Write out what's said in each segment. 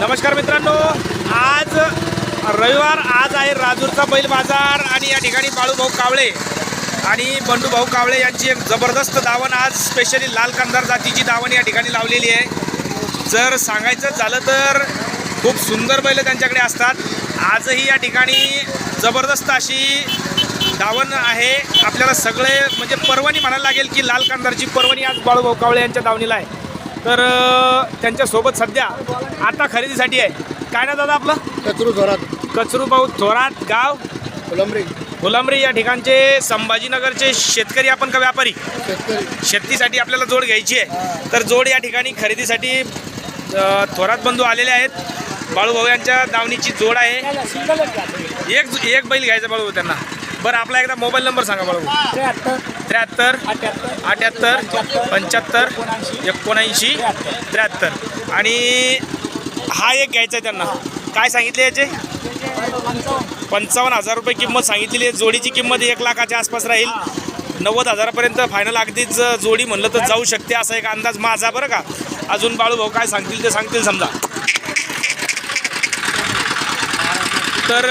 नमस्कार मित्रांनो आज रविवार आज आहे राजूरचा बैल बाजार आणि या ठिकाणी बाळूभाऊ कावळे आणि बंडूभाऊ कावळे यांची एक जबरदस्त दावण आज स्पेशली लाल कंधार जातीची दावण या ठिकाणी लावलेली आहे. जर सांगायचं झालं तर खूप सुंदर बैल त्यांच्याकडे असतात. आजही या ठिकाणी जबरदस्त अशी दावण आहे. आपल्याला सगळे म्हणजे पर्वणी म्हणायला लागेल की लाल कंदारची पर्वणी आज बाळूभाऊ कावळे यांच्या दावणीला आहे. तर त्यांच्यासोबत सध्या आता खरेदीसाठी आहे. काय ना दादा आपलं? कचरू जोरात कचरू भाऊ थोरात गाव फुलंबरी. फुलंब्री या ठिकाणचे संभाजीनगरचे शेतकरी आपण का व्यापारी? शेतकरी. शेतीसाठी आपल्याला जोड घ्यायची आहे. तर जोड या ठिकाणी खरेदीसाठी अ, थोरात बंधू आलेले आहेत. बाळूभाऊ यांच्या दावणीची जोड आहे. एक एक बैल घ्यायचा बाळूभाऊ त्यांना. बरं आपला एकदा मोबाईल नंबर सांगा बाळूभाऊ त्र्याहत्तर. त्र्याहत्तर. अठ्याहत्तर. पंच्याहत्तर. एकोणऐंशी. त्र्याहत्तर. आणि हा एक घ्यायचा आहे त्यांना. काय सांगितले याचे? पंचावन्न हजार रुपये किंमत सांगितलेली आहे. जोडीची किंमत एक लाखाच्या आसपास राहील. नव्वद हजारापर्यंत फायनल अगदीच जोडी म्हणलं तर जाऊ शकते असा एक अंदाज माझा. बरं का? अजून बाळूभाऊ काय सांगतील ते सांगतील समजा. तर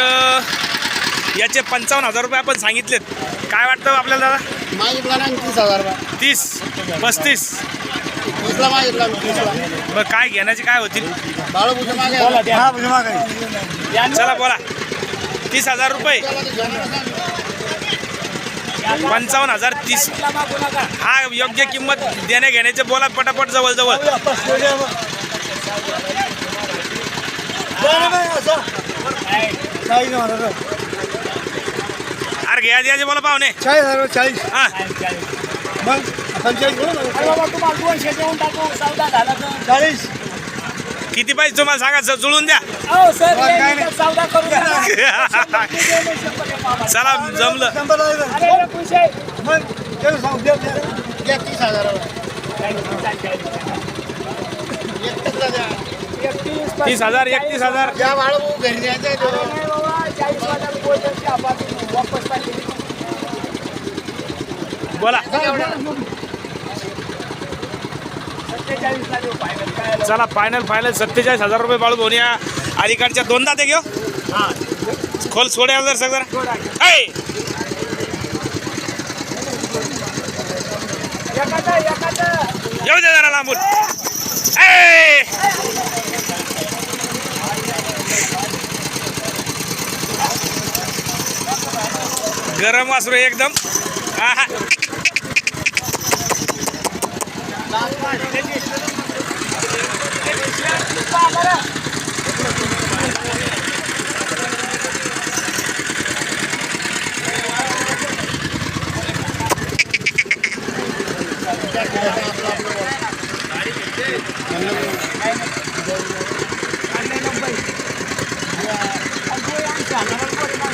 याचे पंचावन्न हजार रुपये आपण सांगितलेत काय वाटतं आपल्याला दादा तीस हजार रुपये तीस पस्तीस तीसला तीसला मग काय घेण्याचे काय होतील मागे हा मागे चला बोला तीस हजार रुपये पंचावन्न हजार तीस हा योग्य किंमत देण्या घेण्याचे बोला पटापट जवळ जवळ अरे घ्या द्याचे बोला पाहुणे चाळीस हजार चाळीस हा मग पंचेचाळीस बोला ना. अरे बाबा तुम्हाला दोनशे देऊन टाकू सौदा झाला तर चाळीस किती पाहिजे तुम्हाला सांगा ज- जुळून द्या हो सर काय नाही. सौदा करू द्या. चला जमलं शंभर हजार. अरे एकोणीसशे. मग त्याला सांगू. द्या तीस हजार द्या. एकतीस, तीस हजार एकतीस हजार द्या बाळू घरी द्यायचं आहे चाळीस वाला बोलतो की. बोला. चला फायनल फायनल सत्तेचाळीस हजार रुपये बाळू भाऊन या अलीकडच्या दोनदा ते घेऊ. खोल सोड्या जर. सगळं येऊ दे जरा लांबून. गरम वासरू एकदम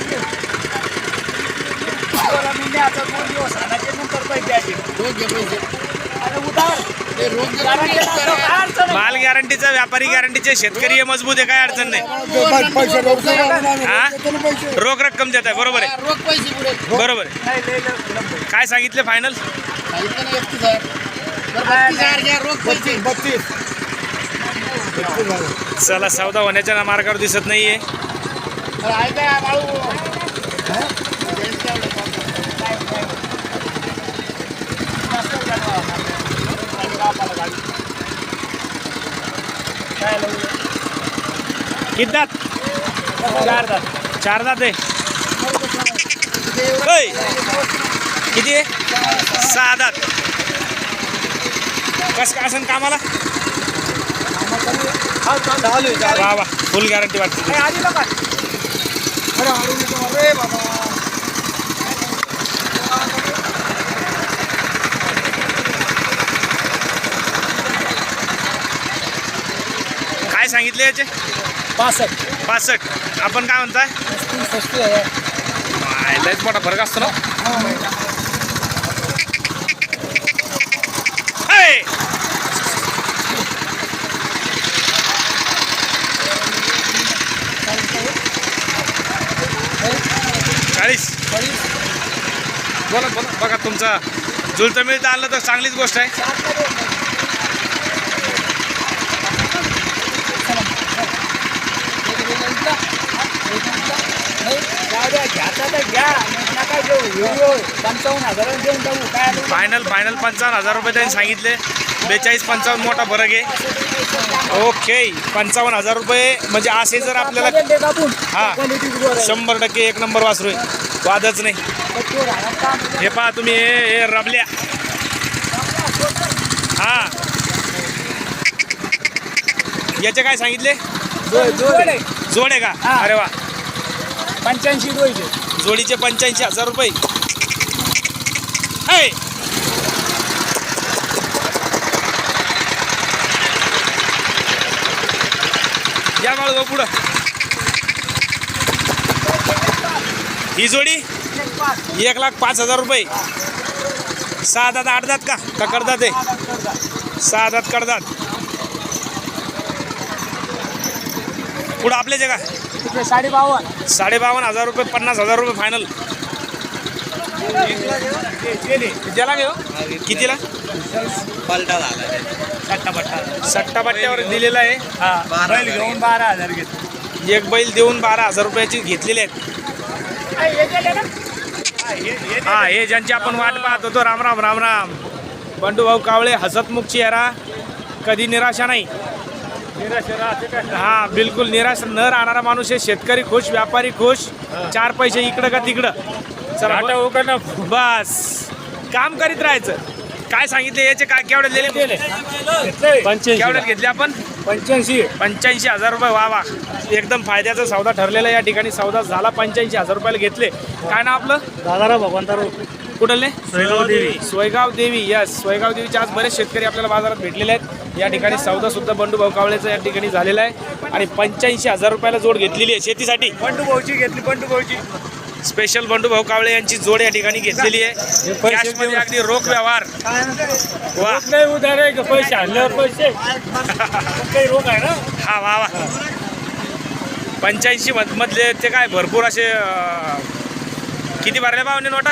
Yeah. बोला, मी नाही आता दोन दिवस आणायचे, नंतर पैसे द्यायचे. रोज घे पैसे. अरे उधार. ते रोज घे जरा पैसे. गेला तर काय अडचण आहे? माल गॅरंटीचा व्यापारी गॅरंटीचे शेतकरी हे मजबूत आहे काय अडचण नाही पैसे रोज घे. हा देतो ना पैसे. रोख रक्कम देत आहे बरोबर आहे पैसे बरोबर आहे. काय सांगितले फायनल सांगितलं ना एकतीस हजार बरं, बत्तीस हजार घ्या रोज पैसे बत्तीस चला सौदा होण्याच्या मार्गावर दिसत नाहीये ऐका बाळू किती दात चार दात. चार दात आहे किती आहे? सहा दात कस काय असेल कामाला? वा वा. फुल गॅरंटी वाटते. अरे बाबा. सांगितले याचे? पासष्ट पासष्ट आपण काय म्हणताय? पस्तीस, पस्तीस हजार. माय, लयच मोठा फरक असतो ना. हे! चाळीस. बोला बोला. बघा तुमचा जुळतं मिळतं आलं तर चांगलीच गोष्ट आहे. आता तर घ्या. नका घेऊ? व्हिडिओ पंचावन्न हजार देऊन टाकू काय आलं? फायनल फायनल पंचावन्न हजार रुपये त्यांनी सांगितले. बेचाळीस पंचावन्न मोठा फरक आहे. ओके पंचावन्न हजार रुपये म्हणजे असे जर आपल्याला हा. शंभर टक्के एक नंबर वासरू आहे. वादच नाही. हे पहा तुम्ही हे रबल्या. हा. याचे काय सांगितले? जोड आहे. का. अरे वा. पंच्याऐंशी जोडीचे जोडीचे पंच्याऐंशी हजार रुपये. है. या बाळू पुढं. ही जोडी एक लाख पाच हजार रुपये. सहा दात आठ दात का? का करदात आहे सहा दात करदात पुढं आपले जे का तिकडे साडे बावन्न साडेबावन्न हजार रुपये पन्नास हजार रुपये फायनल कितीला घेऊ कितीला? पलटा झाला. सट्टा पट्ट्यावर दिलेला आहे. हा. बैल घेऊन बारा हजार घेतो. एक बैल देऊन बारा हजार रुपयाची घेतलेले आहेत. हा हे ज्यांची आपण वाट पाहत होतो राम राम राम राम. बंडू भाऊ कावळे हसतमुख चेहरा. कधी निराशा नाही. हा बिलकुल निराश न राहणारा माणूस आहे. शेतकरी खुश व्यापारी खुश. चार पैसे इकडं का तिकडं. चला बस. काम करीत राहायचं. काय सांगितले याचे? काय केवढे दिले? केवढ्यात घेतले आपण? पंच्याऐंशी. पंच्याऐंशी हजार रुपये वा वा. एकदम फायद्याचा सौदा ठरलेला या ठिकाणी. सौदा झाला पंच्याऐंशी हजार रुपयाला घेतले. काय ना आपलं? दादाराव भगवंताराव. कुठले? सोयगाव देवी. सोयगाव देवी यस सोयगाव देवीचे आज बरेच शेतकरी आपल्याला बाजारात भेटलेले आहेत. या ठिकाणी सौदा सुद्धा बंडू भाऊ कावळेचा या ठिकाणी झालेला आहे. आणि पंच्याऐंशी हजार रुपयाला जोड घेतलेली आहे शेतीसाठी. बंडू भाऊची घेतली बंडू भाऊची. स्पेशल बंडू भाऊ कावळे यांची जोड या ठिकाणी घेतलेली आहे. कॅशमध्ये अगदी रोख व्यवहार. वा. नाही उधार आहे का? पैसे पैसे? काही रोग आहे ना? हा वा वा. पंच्याऐंशी मध मधले ते काय भरपूर असे अं, किती भरले भावने नोटा?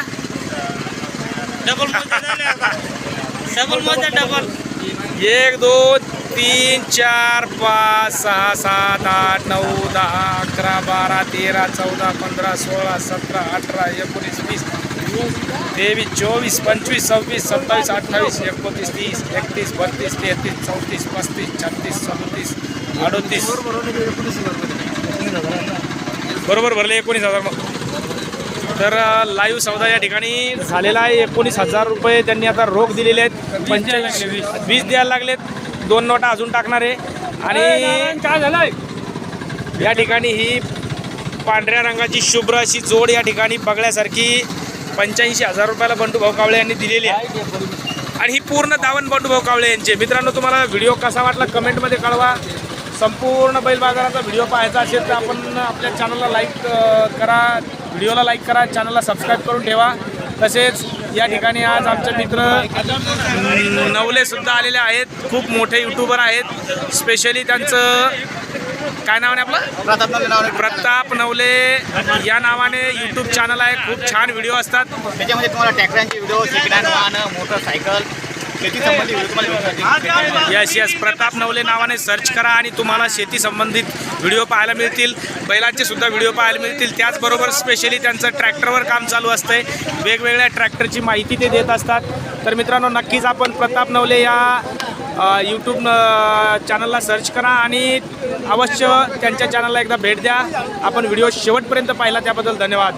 डबलमध्ये डबल एक दोन तीन चार पाच सहा सात आठ नऊ दहा अकरा बारा तेरा चौदा पंधरा सोळा सतरा अठरा एकोणीस वीस तेवीस चोवीस पंचवीस सव्वीस सत्तावीस अठ्ठावीस एकोणतीस तीस एकतीस बत्तीस तेहतीस चौतीस पस्तीस छत्तीस सदतीस अडोतीस. बरोबर भरले एकोणीस हजार मग. तर लाईव्ह सौदा या ठिकाणी झालेला आहे. एकोणीस हजार रुपये त्यांनी आता रोख दिलेले आहेत. पंच्याऐंशी वीस द्यायला लागलेत. दोन नोटा अजून टाकणार आहे. आणि काय झालंय? या ठिकाणी ही पांढऱ्या रंगाची शुभ्र अशी जोड या ठिकाणी बघण्यासारखी पंच्याऐंशी हजार रुपयाला बंडू भाऊ कावळे यांनी दिलेली आहे. आणि ही पूर्ण दावण बंडू भाऊ कावळे यांचे. मित्रांनो तुम्हाला व्हिडिओ कसा वाटला कमेंटमध्ये कळवा. संपूर्ण बैल बाजाराचा व्हिडिओ पाहायचा असेल तर आपण आपल्या चॅनलला लाईक करा. व्हिडिओला लाईक करा चॅनलला सबस्क्राईब करून ठेवा. तसेच या ठिकाणी आज आमचे मित्र अं, नवले सुद्धा आलेले आहेत. खूप मोठे युट्यूबर आहेत. स्पेशली त्यांचं काय नाव आहे आपलं? प्रताप प्रताप नवले या नावाने यूट्यूब चॅनल आहे. खूप छान व्हिडिओ असतात. त्याच्यामध्ये तुम्हाला ट्रॅक्टरांचे व्हिडिओ सेकंड वाहनं motorcycle S S Pratap Navale नावाने सर्च करा आणि तुम्हाला शेती संबंधित व्हिडिओ पाहायला मिळतील. बैलांचे सुद्धा व्हिडिओ पाहायला मिळतील. त्याचबरोबर स्पेशली त्यांचं ट्रॅक्टरवर काम चालू असतंय. वेगवेगळ्या ट्रॅक्टरची माहिती ते देत असतात. तर मित्रांनो नक्कीच आपण प्रताप नवले या यूट्यूब चॅनलला सर्च करा आणि अवश्य त्यांच्या चॅनलला एकदा भेट द्या. आपण व्हिडिओ शेवटपर्यंत पाहिला त्याबद्दल धन्यवाद.